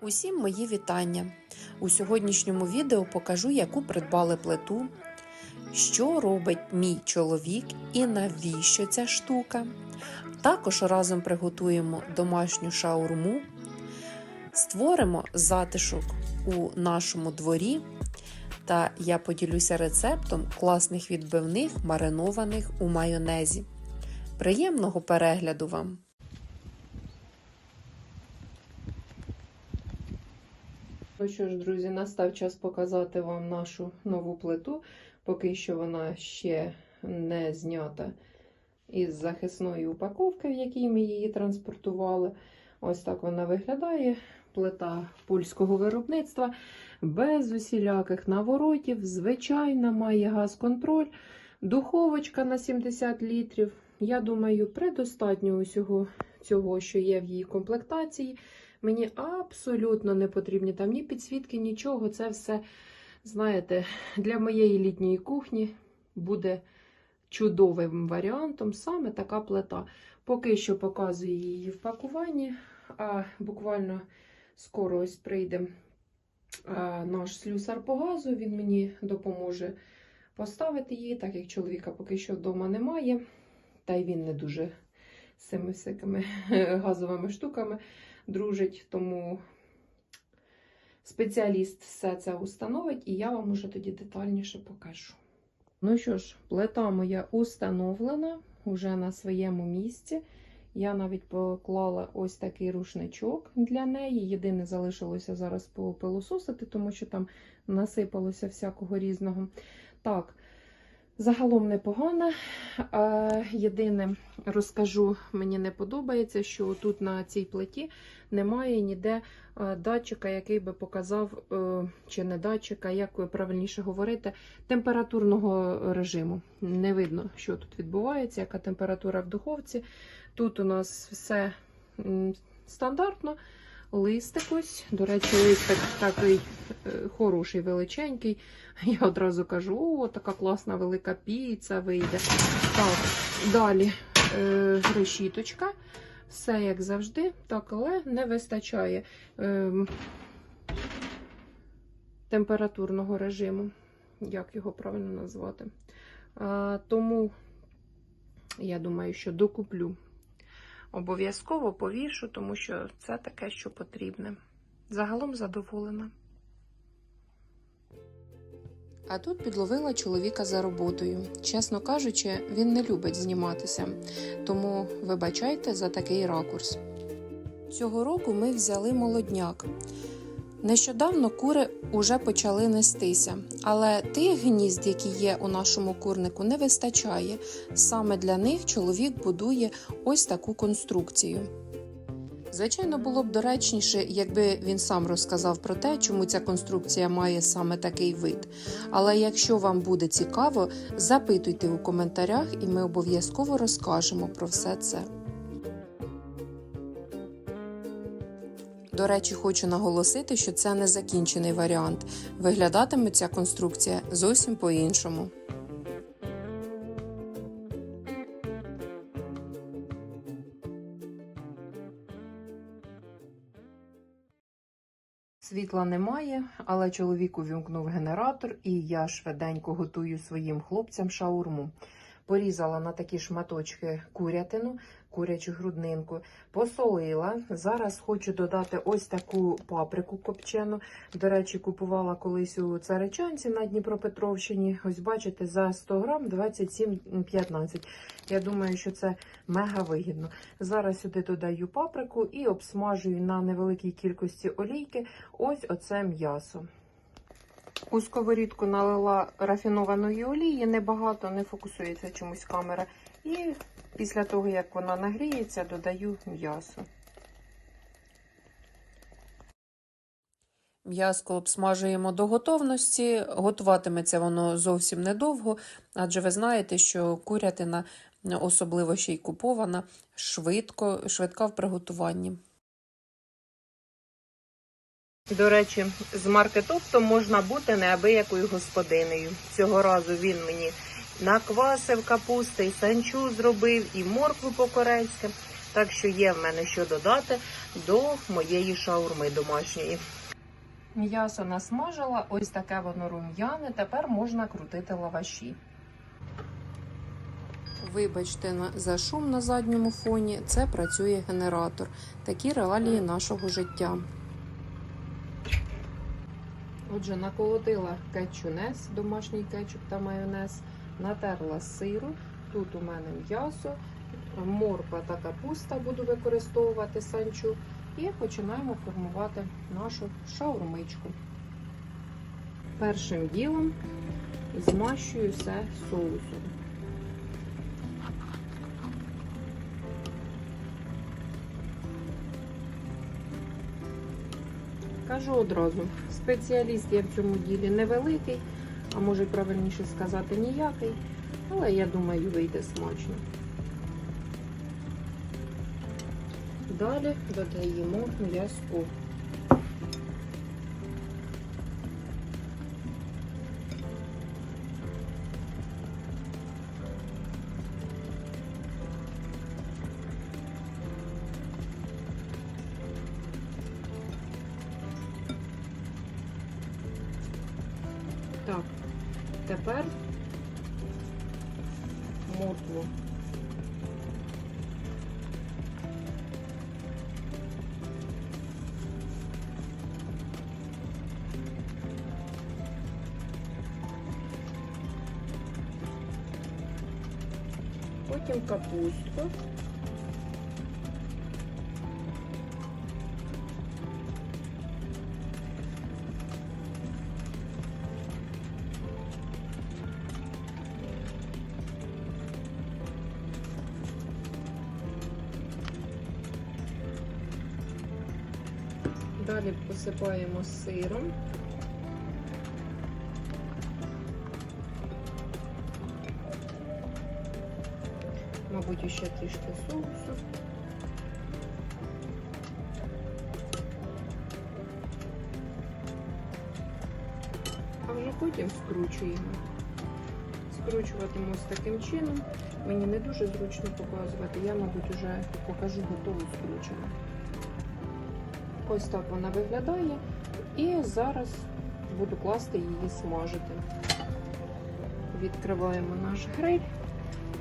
Усім мої вітання. У сьогоднішньому відео покажу, яку придбали плиту, що робить мій чоловік і навіщо ця штука. Також разом приготуємо домашню шаурму, створимо затишок у нашому дворі. Та я поділюся рецептом класних відбивних, маринованих у майонезі. Приємного перегляду вам! Ну що ж, друзі, настав час показати вам нашу нову плиту. Поки що вона ще не знята із захисної упаковки, в якій ми її транспортували. Ось так вона виглядає. Плита польського виробництва, без усіляких наворотів, звичайна, має газ-контроль, духовочка на 70 літрів. Я думаю, предостатньо усього цього, що є в її комплектації. Мені абсолютно не потрібні там ні підсвітки, нічого. Це все, знаєте, для моєї літньої кухні буде чудовим варіантом саме така плита. Поки що показую її в пакуванні, а буквально скоро ось прийде наш слюсар по газу. Він мені допоможе поставити її, так як чоловіка поки що вдома немає. Та й він не дуже з цими всякими газовими штуками дружить, тому спеціаліст все це установить, і я вам уже тоді детальніше покажу. Ну що ж, плита моя установлена вже на своєму місці. Я навіть поклала ось такий рушничок для неї. Єдине залишилося зараз попилососити, тому що там насипалося всякого різного. Так, Загалом непогано. Єдине, розкажу, мені не подобається, що тут на цій плиті немає ніде датчика, який би показав, е, чи не датчика, як правильніше говорити, температурного режиму. Не видно, що тут відбувається, яка температура в духовці. Тут у нас все стандартно. Листик ось, до речі, листик такий е, хороший, величенький. Я одразу кажу, о, така класна велика піца вийде. Так, далі е, решіточка. Все як завжди, так, але не вистачає е, температурного режиму, як його правильно назвати. А, тому я думаю, що докуплю. Обов'язково повішу, тому що це таке, що потрібне. Загалом задоволена. А тут підловила чоловіка за роботою. Чесно кажучи, він не любить зніматися, тому вибачайте за такий ракурс. Цього року ми взяли молодняк. Нещодавно кури уже почали нестися, але тих гнізд, які є у нашому курнику, не вистачає. Саме для них чоловік будує ось таку конструкцію. Звичайно, було б доречніше, якби він сам розказав про те, чому ця конструкція має саме такий вид. Але якщо вам буде цікаво, запитуйте у коментарях, і ми обов'язково розкажемо про все це. До речі, хочу наголосити, що це не закінчений варіант. Виглядатиме ця конструкція зовсім по-іншому. Світла немає, але чоловік увімкнув генератор, і я швиденько готую своїм хлопцям шаурму. Порізала на такі шматочки курятину, курячу груднинку, посолила. Зараз хочу додати ось таку паприку копчену. До речі, купувала колись у царичанці на Дніпропетровщині. Ось бачите, за 100 грам 27,15. Я думаю, що це мега вигідно. Зараз сюди додаю паприку і обсмажую на невеликій кількості олійки ось оце м'ясо. У сковорідку налила рафінованої олії, небагато, не фокусується чомусь камера. І після того, як вона нагріється, додаю м'ясо. М'яско обсмажуємо до готовності. Готуватиметься воно зовсім недовго, адже ви знаєте, що курятина, особливо ще й купована, швидко, швидка в приготуванні. До речі, з маркетоптом можна бути неабиякою господинею. Цього разу він мені наквасив капусти, і санчу зробив, і моркву по-корейськи. Так що є в мене що додати до моєї шаурми домашньої. М'ясо насмажила, ось таке воно рум'яне. Тепер можна крутити лаваші. Вибачте за шум на задньому фоні, це працює генератор. Такі реалії нашого життя. Отже, наколотила кетчунес, домашній кетчуп та майонез, натерла сиру. Тут у мене м'ясо, морква та капуста буду використовувати санчу. І починаємо формувати нашу шаурмичку. Першим ділом змащую все соусом. Кажу одразу, спеціаліст я в цьому ділі невеликий, а може правильніше сказати ніякий, але я думаю, вийде смачно. Далі додаємо м'язку. Потім капусту. Далі посипаємо сиром. Мабуть, ще трішки соусу. А вже потім скручуємо. Скручуватиму ось таким чином. Мені не дуже зручно показувати. Я, мабуть, вже покажу готову скручену. Ось так вона виглядає. І зараз буду класти її смажити. Відкриваємо наш гриль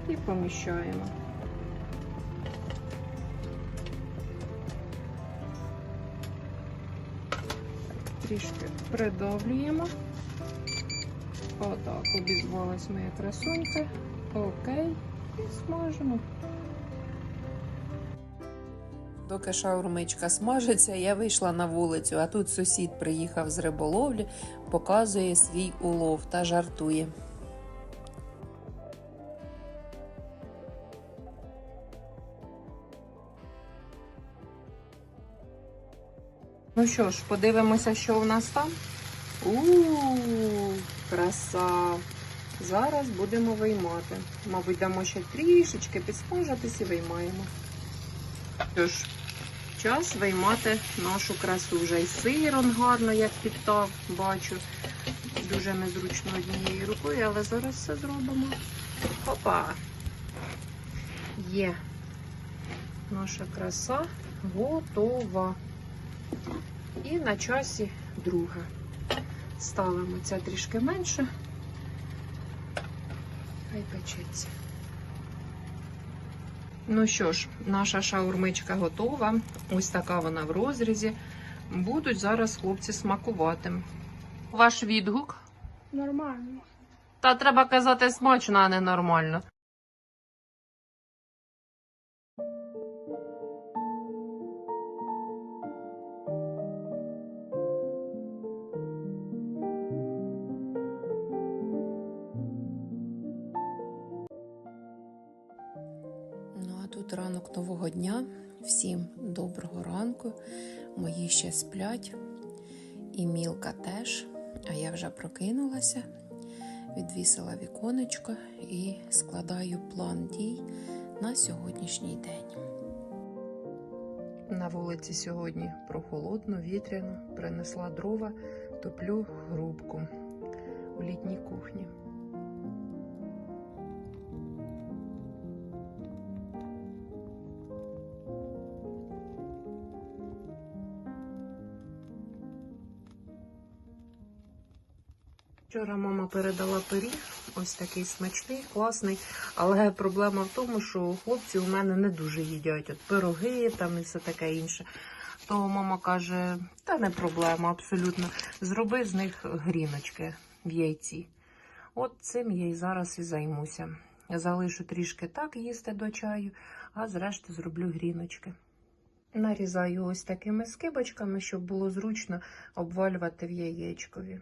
і поміщаємо. Трішки придавлюємо. Отак, обізвалась моя красунька. Окей, і смажимо. Доки шаурмичка смажиться, я вийшла на вулицю, а тут сусід приїхав з риболовлі, показує свій улов та жартує. Ну що ж, подивимося, що в нас там. У-у-у, краса. Зараз будемо виймати. Мабуть, дамо ще трішечки підсмажитись і виймаємо. Що ж, час виймати нашу красу. Вже й сиром гарно, як підтав, бачу. Дуже незручно однією рукою, але зараз все зробимо. Опа! Є. Наша краса готова. І на часі друга. Ставимо це трішки менше. Хай печеться. Ну що ж, наша шаурмичка готова. Ось така вона в розрізі. Будуть зараз хлопці смакувати. Ваш відгук? Нормально. Та треба казати смачно, а не нормально. Тут ранок нового дня. Всім доброго ранку. Мої ще сплять. І мілка теж. А я вже прокинулася, відвісила віконечко і складаю план дій на сьогоднішній день. На вулиці сьогодні прохолодно, вітряно, принесла дрова, топлю грубку у літній кухні. Вчора мама передала пиріг, ось такий смачний, класний. Але проблема в тому, що хлопці у мене не дуже їдять. От пироги там і все таке інше. То мама каже: та не проблема, абсолютно. Зроби з них гріночки в яйці. От цим я і зараз і займуся. Залишу трішки так їсти до чаю, а зрештою зроблю гріночки. Нарізаю ось такими скибочками, щоб було зручно обвалювати в яєчкові.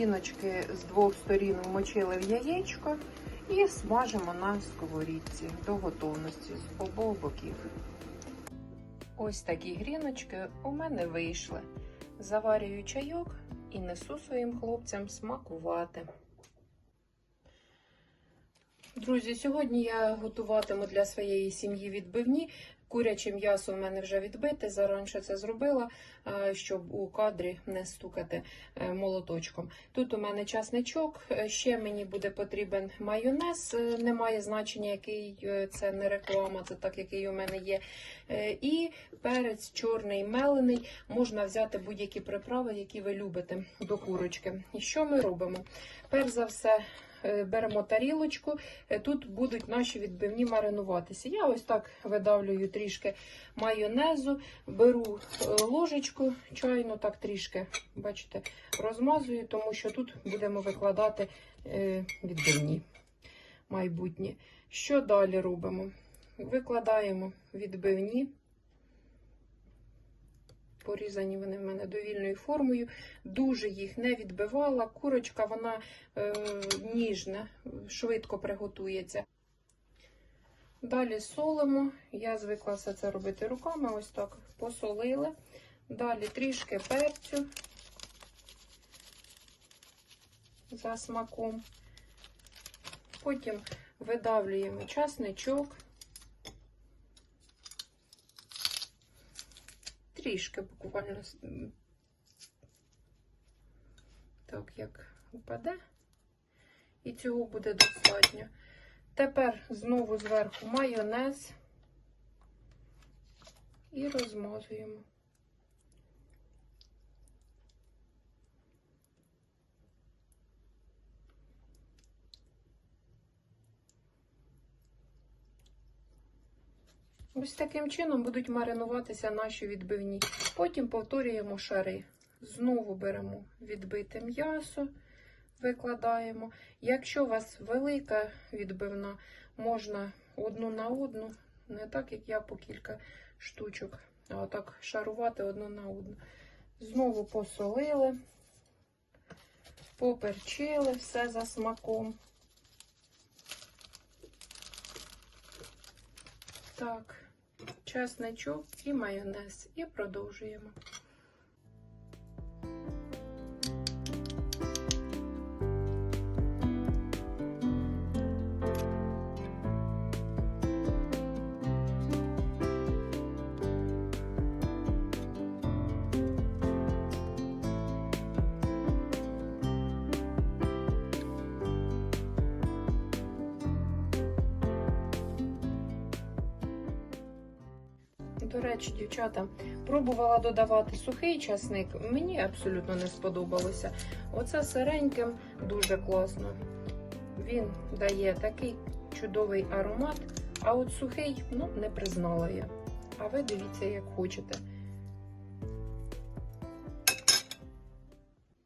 Гріночки з двох сторін вмочили в яєчко і смажимо на сковорідці до готовності з обох боків. Ось такі гріночки у мене вийшли. Заварюю чайок і несу своїм хлопцям смакувати. Друзі, сьогодні я готуватиму для своєї сім'ї відбивні. Куряче м'ясо в мене вже відбите. Зараніше це зробила, е, щоб у кадрі не стукати е, молоточком. Тут у мене часничок, е, ще мені буде потрібен майонез. Немає значення, який це не реклама, це так, який у мене є. І перець чорний мелений. Можна взяти будь-які приправи, які ви любите до курочки. І що ми робимо? Перш за все. Е, Беремо тарілочку, Е, тут будуть наші відбивні маринуватися. Я ось так видавлюю трішки майонезу, беру е, ложечку чайну, так трішки, бачите, розмазую, тому що тут будемо викладати відбивні майбутні. Що далі робимо? Викладаємо відбивні. Порізані вони в мене довільною формою. Дуже їх не відбивала. Курочка, вона е, ніжна, швидко приготується. Далі солимо. Я звикла все це робити руками. Ось так посолили. Далі трішки перцю за смаком. Потім видавлюємо часничок. Трішки буквально так, як упаде. І цього буде достатньо. Тепер знову зверху майонез і розмазуємо. Ось таким чином будуть маринуватися наші відбивні. Потім повторюємо шари. Знову беремо відбите м'ясо, викладаємо. Якщо у вас велика відбивна, можна одну на одну, не так, як я по кілька штучок, а отак шарувати одну на одну. Знову посолили, поперчили все за смаком. Так, чесничок і майонез. І продовжуємо. До речі, дівчата, пробувала додавати сухий часник. Мені абсолютно не сподобалося. Оце сиреньким дуже класно. Він дає такий чудовий аромат, а от сухий, ну, не признала я. А ви дивіться, як хочете.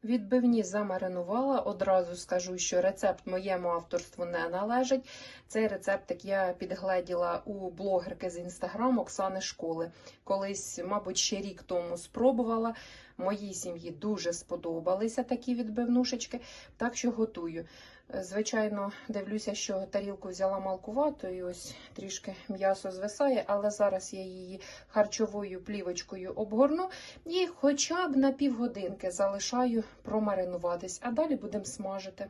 Відбивні замаринувала. Одразу скажу, що рецепт моєму авторству не належить. Цей рецептик я підгледіла у блогерки з інстаграм Оксани Школи. Колись, мабуть, ще рік тому спробувала. Моїй сім'ї дуже сподобалися такі відбивнушечки, так що готую. Звичайно, дивлюся, що тарілку взяла малкувато, і ось трішки м'ясо звисає, але зараз я її харчовою плівочкою обгорну і хоча б на півгодинки залишаю промаринуватись, а далі будемо смажити.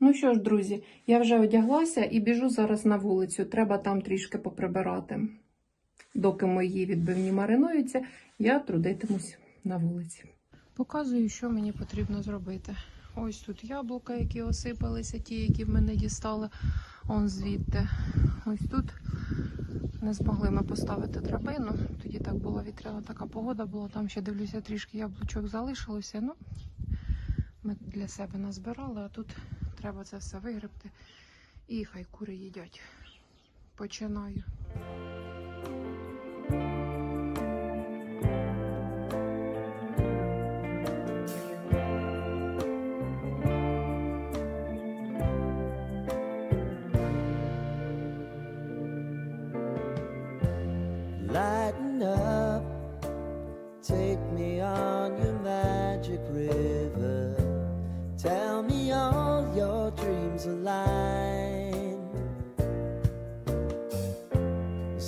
Ну що ж, друзі, я вже одяглася і біжу зараз на вулицю. Треба там трішки поприбирати. Доки мої відбивні маринуються, я трудитимусь на вулиці. Показую, що мені потрібно зробити. Ось тут яблука, які осипалися, ті, які в мене дістали. Он звідти. Ось тут не змогли ми поставити драбину. Тоді так була вітряна така погода була. Там ще дивлюся, трішки яблучок залишилося. Ну, ми для себе назбирали, а тут треба це все вигребти. І хай кури їдять. Починаю.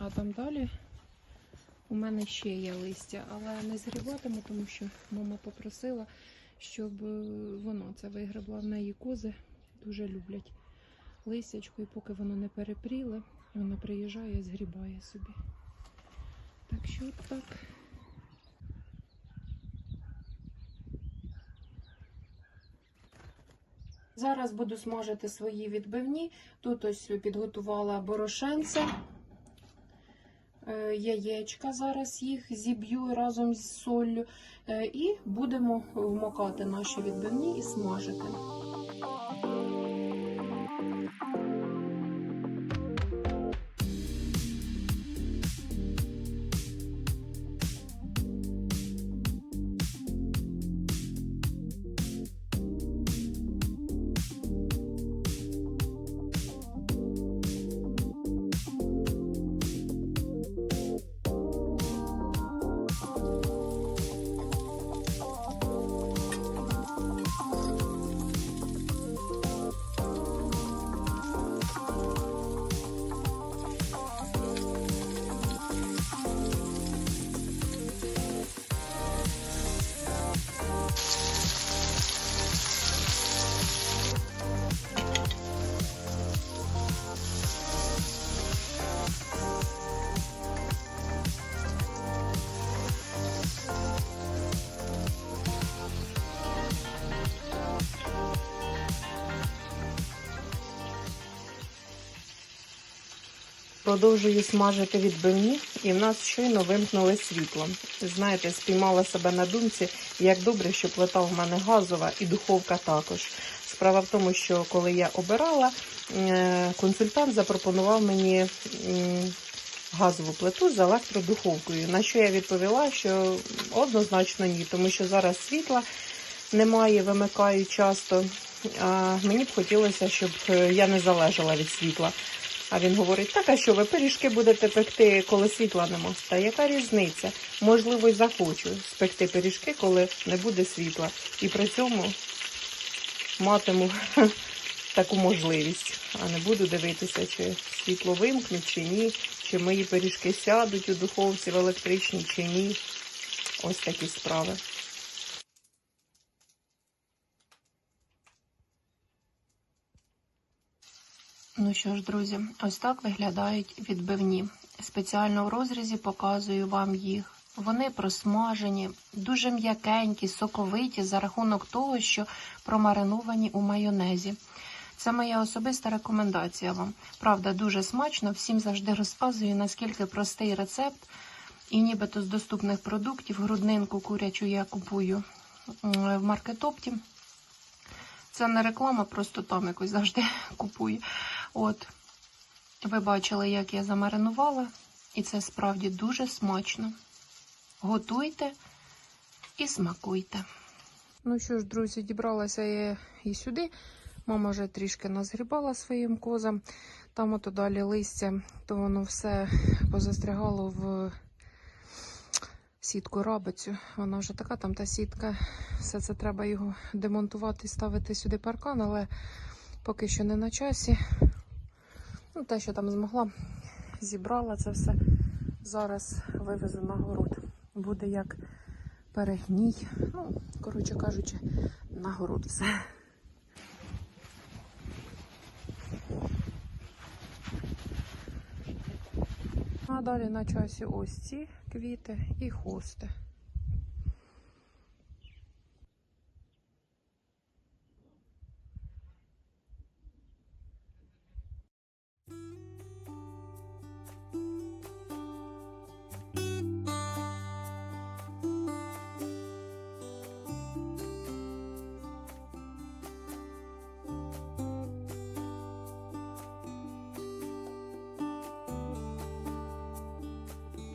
А там далі у мене ще є листя, але не згрібатиму, тому що мама попросила, щоб е, вона це вигребла. В неї кози дуже люблять листячку, і поки воно не перепріле, вона приїжджає і згрібає собі. Так що так. Зараз буду смажити свої відбивні. Тут ось підготувала борошенце, е, яєчка. Зараз їх зіб'ю разом з соллю. Е, І будемо вмокати наші відбивні і смажити. Продовжую смажити відбивні, і в нас щойно вимкнули світло. Знаєте, спіймала себе на думці, як добре, що плита в мене газова і духовка також. Справа в тому, що коли я обирала, е, консультант запропонував мені газову плиту з електродуховкою. На що я відповіла, що однозначно ні, тому що зараз світла немає, вимикаю часто. А мені б хотілося, щоб е, я не залежала від світла. А він говорить, так, а що ви пиріжки будете пекти, коли світла нема? Та яка різниця? Можливо, й захочу спекти пиріжки, коли не буде світла. І при цьому матиму таку можливість. А не буду дивитися, чи світло вимкнуть, чи ні, чи мої пиріжки сядуть у духовці в електричній, чи ні. Ось такі справи. Ну що ж, друзі, ось так виглядають відбивні. Спеціально в розрізі показую вам їх. Вони просмажені, дуже м'якенькі, соковиті за рахунок того, що промариновані у майонезі. Це моя особиста рекомендація вам. Правда, дуже смачно. Всім завжди розказую, наскільки простий рецепт. І нібито з доступних продуктів груднинку курячу я купую в маркетопті. Це не реклама, просто там якось завжди купую. От, ви бачили, як я замаринувала, і це справді дуже смачно. Готуйте і смакуйте. Ну що ж, друзі, дібралася я і сюди. Мама вже трішки назгрібала своїм козам. Там ото далі листя, то воно все позастрягало в сітку рабицю. Вона вже така, там та сітка. Все це треба його демонтувати і ставити сюди паркан, але поки що не на часі. Ну, те, що там змогла, зібрала це все. Зараз вивезу на город. Буде як перегній. Ну, коротше кажучи, на город все. А далі на часі ось ці квіти і хости.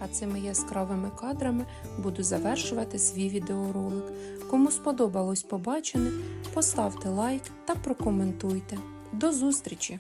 А цими яскравими кадрами буду завершувати свій відеоролик. Кому сподобалось побачене, поставте лайк та прокоментуйте. До зустрічі!